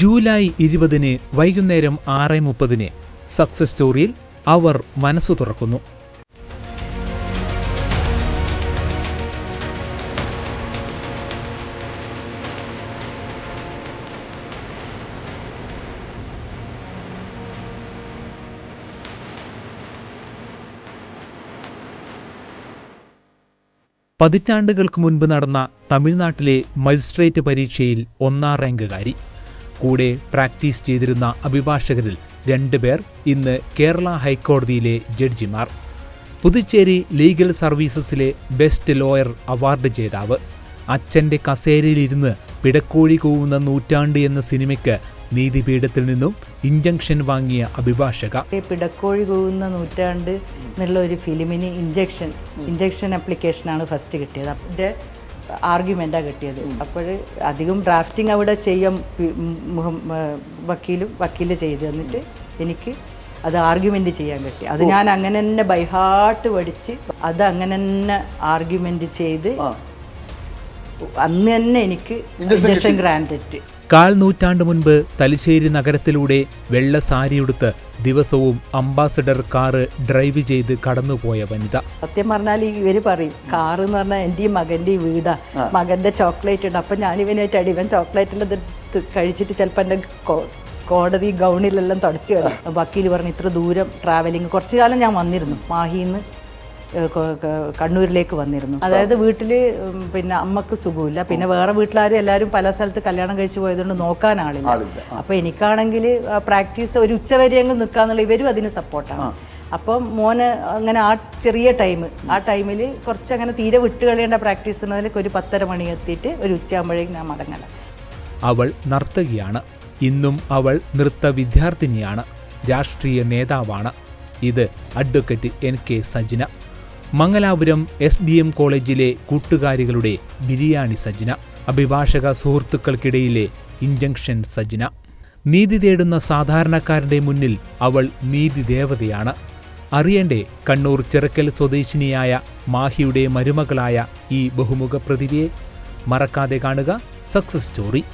July ഇരുപതിന് വൈകുന്നേരം ആറ് മുപ്പതിന് സക്സസ് സ്റ്റോറിയിൽ അവർ മനസ്സു തുറക്കുന്നു. പതിറ്റാണ്ടുകൾക്ക് മുൻപ് നടന്ന തമിഴ്നാട്ടിലെ മജിസ്ട്രേറ്റ് പരീക്ഷയിൽ ഒന്നാം റാങ്കുകാരി. കൂടെ പ്രാക്ടീസ് ചെയ്തിരുന്ന അഭിഭാഷകരിൽ രണ്ടുപേർ ഇന്ന് കേരള ഹൈക്കോടതിയിലെ ജഡ്ജിമാർ. പുതുച്ചേരി ലീഗൽ സർവീസസിലെ ബെസ്റ്റ് ലോയർ അവാർഡ് ജേതാവ്. അച്ഛന്റെ കസേരയിലിരുന്ന് പിടക്കോഴി കൂവുന്ന നൂറ്റാണ്ട് എന്ന സിനിമയ്ക്ക് നീതിപീഠത്തിൽ നിന്നും ഇഞ്ചക്ഷൻ വാങ്ങിയ അഭിഭാഷക. പിടക്കോഴി കൂവുന്ന നൂറ്റാണ്ട് എന്നുള്ള ഒരു ഫിലിമിന് ഇഞ്ചക്ഷൻ ഇഞ്ചക്ഷൻ ആപ്ലിക്കേഷനാണ് ഫസ്റ്റ് കിട്ടിയത്. അതിന്റെ ആർഗ്യുമെന്റാണ് കിട്ടിയത്. അപ്പോൾ അധികം ഡ്രാഫ്റ്റിംഗ് അവിടെ ചെയ്യാം പി- വക്കീലും വക്കീൽ ചെയ്ത് തന്നിട്ട് എനിക്ക് അത് ആർഗ്യുമെന്റ് ചെയ്യാൻ പറ്റി അത് ഞാൻ അങ്ങനെ തന്നെ ബൈഹാർട്ട് പഠിച്ച് അത് അങ്ങനെ തന്നെ ആർഗ്യുമെന്റ് ചെയ്ത് അന്ന് തന്നെ എനിക്ക് ഇഞ്ചക്ഷൻ ഗ്രാൻഡറ്റ് കാൽ നൂറ്റാണ്ട് മുൻപ് തലശ്ശേരി നഗരത്തിലൂടെ വെള്ള സാരിയുടുത്ത് ദിവസവും അംബാസഡർ കാറ് ഡ്രൈവ് ചെയ്ത് കടന്നുപോയ വനിത. സത്യം പറഞ്ഞാൽ ഇവർ പറയും കാറ് എന്ന് പറഞ്ഞാൽ എന്റെയും മകന്റെയും വീടാ. മകന്റെ ചോക്ലേറ്റ് ഉണ്ട്. അപ്പം ഞാൻ ഇവനായിട്ട് അടിവൻ ചോക്ലേറ്റിന്റെ കഴിച്ചിട്ട് ചിലപ്പോൾ എന്റെ കോടതി ഗൗണിലെല്ലാം തുടച്ചു കളയും. വക്കീൽ പറഞ്ഞു ഇത്ര ദൂരം ട്രാവലിങ് കുറച്ചു കാലം ഞാൻ വന്നിരുന്നു. മാഹിന്ന് കണ്ണൂരിലേക്ക് വന്നിരുന്നു. അതായത് വീട്ടിൽ പിന്നെ അമ്മയ്ക്ക് സുഖമില്ല. പിന്നെ വേറെ വീട്ടിലാരും എല്ലാവരും പല സ്ഥലത്ത് കല്യാണം കഴിച്ചു പോയതുകൊണ്ട് നോക്കാൻ ആളില്ല. അപ്പോൾ എനിക്കാണെങ്കിൽ പ്രാക്ടീസ് ഒരു ഉച്ചവരെയെങ്കിലും നിൽക്കാന്നുള്ള ഇവരും അതിന് സപ്പോർട്ടാണ്. അപ്പം മോന് അങ്ങനെ ആ ചെറിയ ടൈം ആ ടൈമിൽ കുറച്ച് അങ്ങനെ തീരെ വിട്ട് കളയേണ്ട പ്രാക്ടീസ് എന്നതിലേക്ക് ഒരു പത്തര മണി എത്തിയിട്ട് ഒരു ഉച്ചയാകുമ്പോഴേക്കും ഞാൻ മടങ്ങല. അവൾ നർത്തകിയാണ്. ഇന്നും അവൾ നൃത്ത വിദ്യാർത്ഥിനിയാണ്. രാഷ്ട്രീയ നേതാവാണ്. ഇത് advocate N K Sajna. Mangalapuram S D M കോളേജിലെ കൂട്ടുകാരികളുടെ ബിരിയാണി സജ്ന അഭിഭാഷക സുഹൃത്തുക്കൾക്കിടയിലെ ഇഞ്ചക്ഷൻ സജ്ന നീതി തേടുന്ന സാധാരണക്കാരന്റെ മുന്നിൽ അവൾ നീതി ദേവതയാണ്. അറിയണ്ടേ കണ്ണൂർ ചിറക്കൽ സ്വദേശിനിയായ മാഹിയുടെ മരുമകളായ ഈ ബഹുമുഖ പ്രതിഭയെ മറക്കാതെ കാണുക സക്സസ് സ്റ്റോറി.